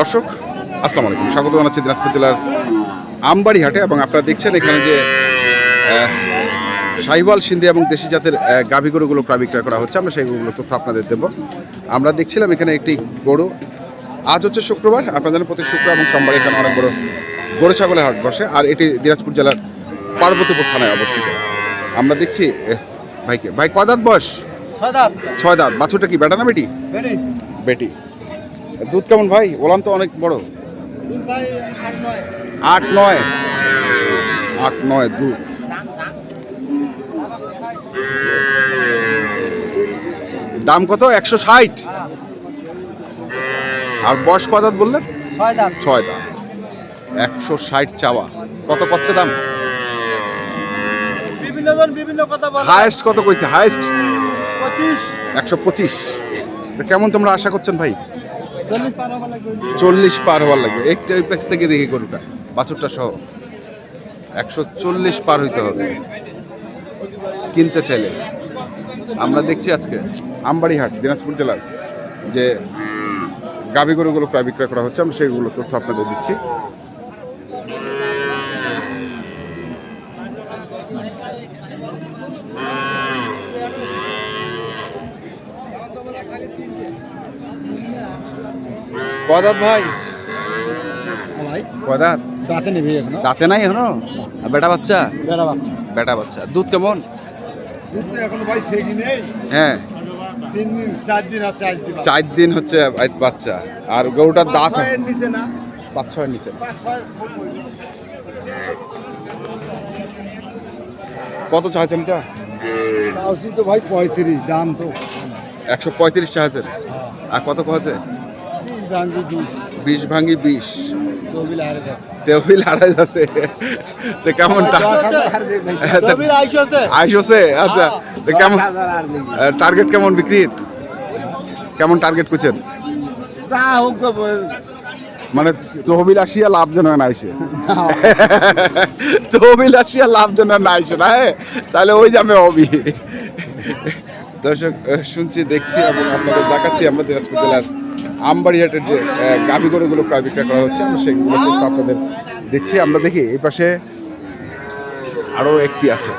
দর্শক আসসালামু আলাইকুম। স্বাগত জানাচ্ছি দিনাজপুর জেলার আমবাড়ি হাটে এবং আপনারা দেখছেন এখানে যে আহ, সাহিওয়াল সিন্ধি এবং দেশি জাতের গাভী গরুগুলো ক্রয় বিক্রয় করা হচ্ছে আমরা সেইগুলো তথ্য আপনাদের দেব। আমরা দেখছিলাম এখানে একটি গরু। আজ হচ্ছে শুক্রবার আপনারা জানেন প্রতি শুক্রবার এবং সোমবার এখানে অনেক বড় গরু ছাগলের হাট বসে আর এটি দিনাজপুর জেলার পার্বতীপুর থানায় অবস্থিত। আমরা দেখছি ভাইকে। ভাই কদাত বয়স? সাদাত ছয় দাঁত। বাছুরটা কি বেটা না বেটি। বেটি। দুধ কেমন ভাই? ওলান তো অনেক বড়। আট নয়। আট নয় দুধ। দাম কত? একশো ষাট। আর বয়স দাঁত বললেন? ছয় দাঁত। একশো ষাট চাওয়া। কত কচ্ছে দাম? বিভিন্ন জন বিভিন্ন কথা বলে। হায়েস্ট কত কইছে? হায়েস্ট? পঁচিশ। একশো পঁচিশ। কেমন তোমরা আশা করছেন ভাই? চল্লিশ পার হওয়ার লাগবে। একটা এপেক্স থেকে দেখি গরুটা, বাছুরটা সহ। একশো চল্লিশ পার হইতে হবে। কিনতে চাইলে। আমরা দেখছি আজকে আমবাড়িহাট, দিনাজপুর জেলার যে গাভী গরুগুলো প্রায় বিক্রয় করা হচ্ছে, আমরা সেইগুলো তথ্য আপনাদের দিচ্ছি। কদাত ভাই। কদাত দাঁতে নেবে এখন। দাঁতে নাই এখনও? আর বেটা বাচ্চা? বেড়া বাচ্চা। বেটা বাচ্চা। দুধ কেমন? দুধ তো এখন ভাই সেগি নেই। হ্যাঁ। তিন দিন চার দিন আর চার দিন চার দিন হচ্ছে বাচ্চা। আর গরুটার দাঁত নিচে না। পাঁচ ছয়ের নিচে। কত চাইছেন এটা? সাউসি তো ভাই পঁয়ত্রিশ দাম তো। একশো পঁয়ত্রিশ চাইছেন। আর কত কছে বিশ বিশ। ভাঙ্গি বিশ। তহবিল হারে তেহবিল আড়াই আছে তো কেমন তহবিল আইসো আছে? আইস হচ্ছে আচ্ছা তো কেমন টার্গেট কেমন বিক্রির? কেমন টার্গেট করছেন মানে তহবিল আসিয়া লাভ যেন না আইসে তহবিল আসিয়া লাভ যেন না আইসে না হ্যাঁ? তাহলে ওই যাবে হবি। দর্শক শুনছি দেখছি এবং আপনাদের দেখাচ্ছি আমরা দিনাজপুর জেলার আমবাড়িহাটের যে গাভী গরুগুলো প্রায় বিক্রয় করা হচ্ছে আমরা সেগুলো তথ্য আপনাদের দিচ্ছি। আমরা দেখি এই পাশে আরও একটি আছে।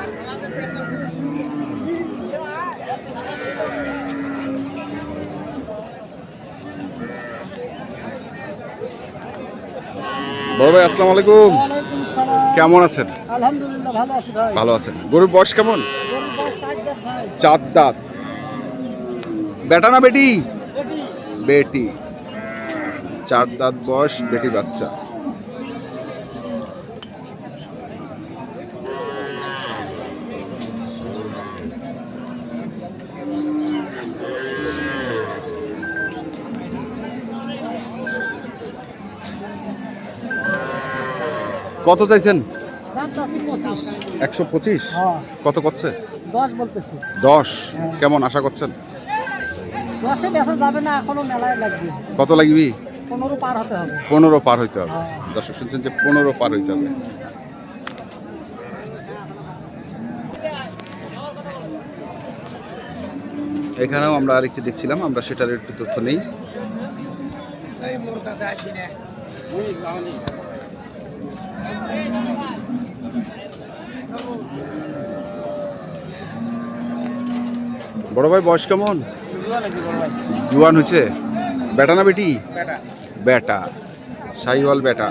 বড় ভাই আসসালামু আলাইকুম। কেমন আছেন? আলহামদুলিল্লাহ ভালো আছি ভাই। ভালো আছেন। গরুর বয়স কেমন? চার দাঁত। বেটা না বেটি? বেটি। চার দাঁত বয়স বেটি বাচ্চা। কত চাইছেন? একশো পঁচিশ? হ্যাঁ। কত করছে? দশ বলতেছি। দশ। হ্যাঁ। কেমন আশা করছেন? দশে বেচা যাবে না এখনও মেলায় লাগবে। কত লাগবি? পনেরো পার হতে হবে। পনেরো পার হইতে হবে। দর্শক শুনছেন যে পনেরো পার হইতে হবে। এখানেও আমরা আরেকটি দেখছিলাম আমরা সেটার একটু তথ্য নেই। বড় ভাই বয়স কেমন? জুয়ান হয়েছে বেটা না বেটি? বেটা সাইওয়াল বেটা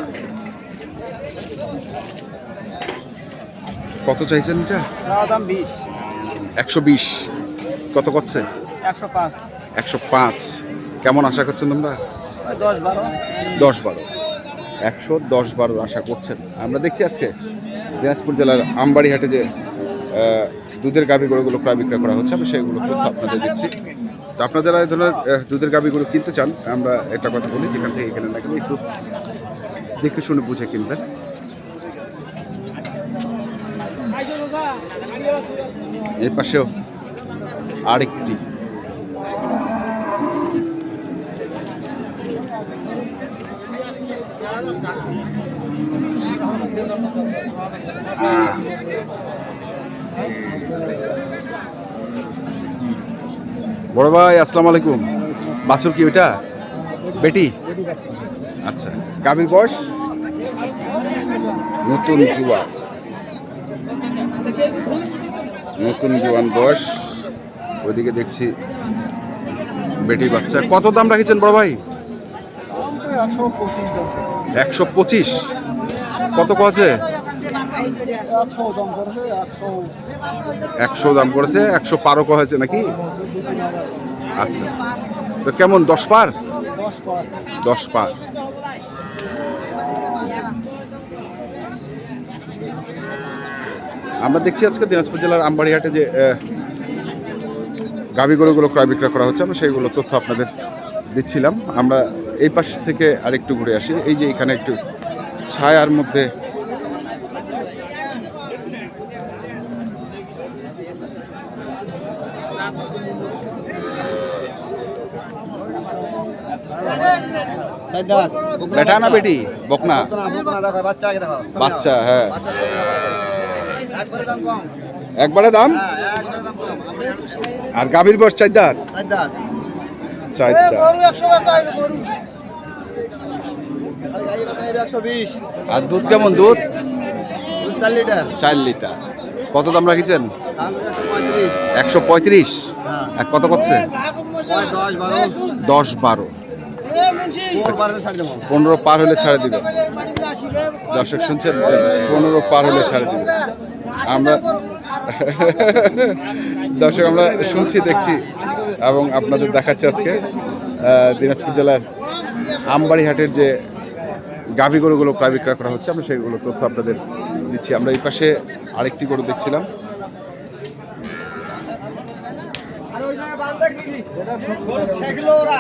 কত চাইছেন এটা? দাম বিশ। একশো বিশ। কত করছে একশো পাঁচ। একশো পাঁচ। কেমন আশা করছেন তোমরা? দশ বারো। দশ বারো। একশো দশ বারো আশা করছেন। আমরা দেখছি আজকে দিনাজপুর জেলার আমবাড়িহাটে যে দুধের গাভী গরুগুলো প্রায় বিক্রয় করা হচ্ছে আমি সেগুলো তথ্য আপনাদের দিচ্ছি। তো আপনারা যারা এই ধরনের দুধের গাভী গরু কিনতে চান, আমরা একটা কথা বলি, যেখান থেকে এখানে না কেন একটু দেখে শুনে বুঝে কিনবেন। এই পাশেও আরেকটি। বড় ভাই, আসসালাম আলাইকুম। বাছুর কি ওইটা? বেটি? আচ্ছা গাভীর বয়স? নতুন জুয়া নতুন জুয়ান বয়স। ওইদিকে দেখছি বেটি বাচ্চা। কত দাম রাখেছেন বড় ভাই? একশো পঁচিশ। কত আছে একশো দাম করেছে একশো পারও হয়েছে নাকি? আচ্ছা। তো কেমন দশ পার? দশ পার। আমরা দেখছি আজকে দিনাজপুর জেলার আমবাড়িহাটে যে আহ, গাভী গরুগুলো ক্রয় বিক্রয় করা হচ্ছে আমরা সেইগুলো তথ্য আপনাদের দিচ্ছিলাম। আমরা এই পাশ থেকে আরেকটু ঘুরে আসি। এই যে এখানে একটু ছায়ার মধ্যে বেটা না বেটি? বকনা? বাচ্চা হ্যাঁ। একবারে দাম? আর গাভীর বয়স চার দাঁত চার আর দুধ কেমন? দুধ? চার লিটার। চার লিটার। কত দাম রাখিছেন? একশো পঁয়ত্রিশ। হ্যাঁ। আর কত করছে? দশ বারো। পনেরো পার হলে ছাড়ে দিবে। দর্শক শুনছেন? পনেরো পার হলে ছাড়ে দিবে। আমরা দর্শক, আমরা শুনছি, দেখছি এবং আপনাদের দেখাচ্ছি আজকে দিনাজপুর জেলার আমবাড়িহাটের যে গাভী গরুগুলো প্রায় বিক্রয় করা হচ্ছে, আমরা সেগুলো তথ্য আপনাদের দিচ্ছি। আমরা এই পাশে আরেকটি গরু দেখছিলাম। ওরা।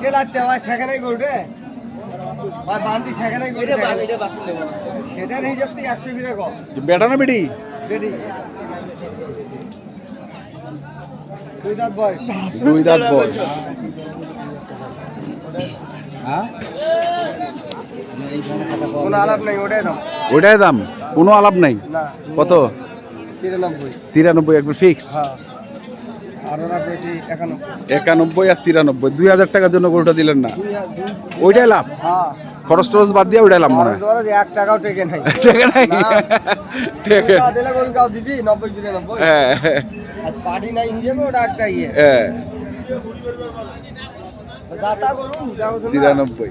কে লাগতে ভাই সেখানে গরুটে ভাই বান্দি সেখানে সেটার হিসাব তো একশো কম বেটা না বেটি? রেডি দুই দাঁত বয়স। দুই দাঁত বয়স। কোনো আলাপ নেই ওটাই দাম। ওইটাই দাম। কোনো আলাপ নাই। কত? তিরানব্বই। তিরানব্বই একবার ফিক্স হ্যাঁ আর ওরা বেশি একান্ন একানব্বই। আর তিরানব্বই। দুই হাজার টাকার জন্য গরুটা দিলেন না? ওইটাই লাভ? হ্যাঁ। খরচ টরচ বাদ দিয়ে ওইটাই লাভ মনে হয়? এক টাকাও টেকে নাই। ঠিক নাই? না। ঠিক টাকা দিলে গরু কাউ দিবি নব্বই বিরানব্বই হ্যাঁ। পার্টি নাই হিসেবে ওটা একটা ইয়ে। হ্যাঁ। তিরানব্বই।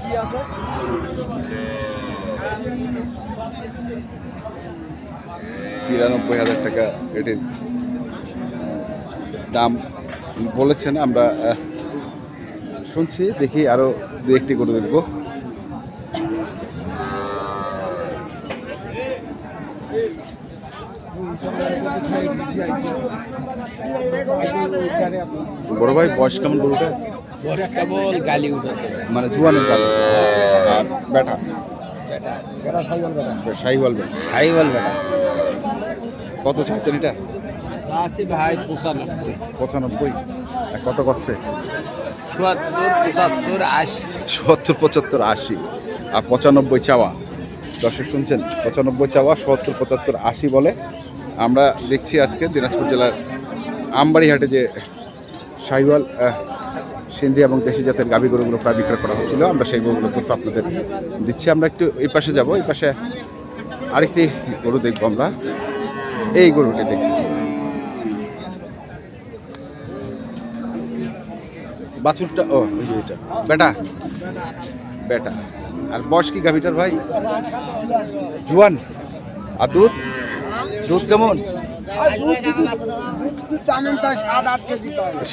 কি আছে? তিরানব্বই হাজার টাকা এটির দাম বলেছেন আমরা শুনছি দেখি আরও দু একটি করে দেখব। বড় ভাই বয়স কেমন গরুটা? কেবল গালি উঠেছে মানে জুয়ানের কাল আর বেটা এটা সাইকেল বেটা শাহিওয়াল বেটা বল বেটা কত চাচ্ছেন এটা? আশি ভাই পঁচানব্বই। পঁচানব্বই? কত করছে? চুয়াত্তর পঁচাত্তর আশি। সত্তর পঁচাত্তর আশি। আর পঁচানব্বই চাওয়া। দর্শক শুনছেন পঁচানব্বই চাওয়া সত্তর পঁচাত্তর আশি বলে আমরা দেখছি আজকে দিনাজপুর জেলার আমবাড়িহাটে যে সাইওয়াল সিন্ধি এবং দেশি জাতের গাভী গরুগুলো প্রায় বিক্রয় করা হচ্ছিল। আমরা সেই গরুগুলো তথ্য আপনাদের দিচ্ছি। আমরা একটু এই পাশে যাব। এই পাশে আরেকটি গরু দেখব আমরা। এই গরুটি দেখব বাছুরটা ও ওই যে এটা। বেটা। বেটা। আর বয়স কি গাভিটার ভাই? জুয়ান। আর দুধ? দুধ কেমন?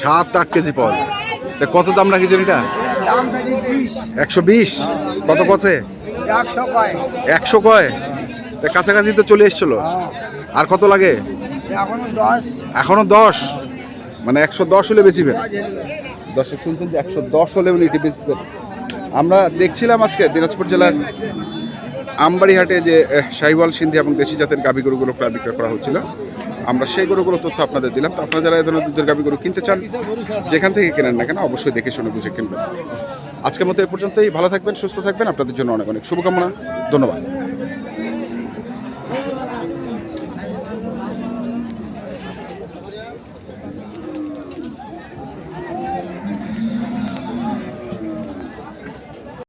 সাত আট কেজি পাওয়া যায়। তা কত দাম রাখিছেন এটা? একশো বিশ? কত কছে? একশো কয়। তা কাছাকাছি তো চলে এসছিল। আর কত লাগে? এখনও দশ। মানে একশো দশ হলে বেচিবেন দর্শক শুনছেন যে একশো দশ হলে উনি এটি আমরা দেখছিলাম আজকে দিনাজপুর জেলার আমবাড়িহাটে যে শাহিওয়াল সিন্ধি এবং দেশি জাতের গাভী গরুগুলো প্রায় বিক্রয় করা হচ্ছিল। আমরা সেই গরুগুলো তথ্য আপনাদের দিলাম। তো আপনারা যারা এই ধরনের দুধের গাভী গরু কিনতে চান, যেখান থেকে কেনেন না কেন, অবশ্যই দেখে শুনে বুঝে কিনবেন। আজকের মতো এ পর্যন্তই। ভালো থাকবেন, সুস্থ থাকবেন। আপনাদের জন্য অনেক অনেক শুভকামনা। ধন্যবাদ।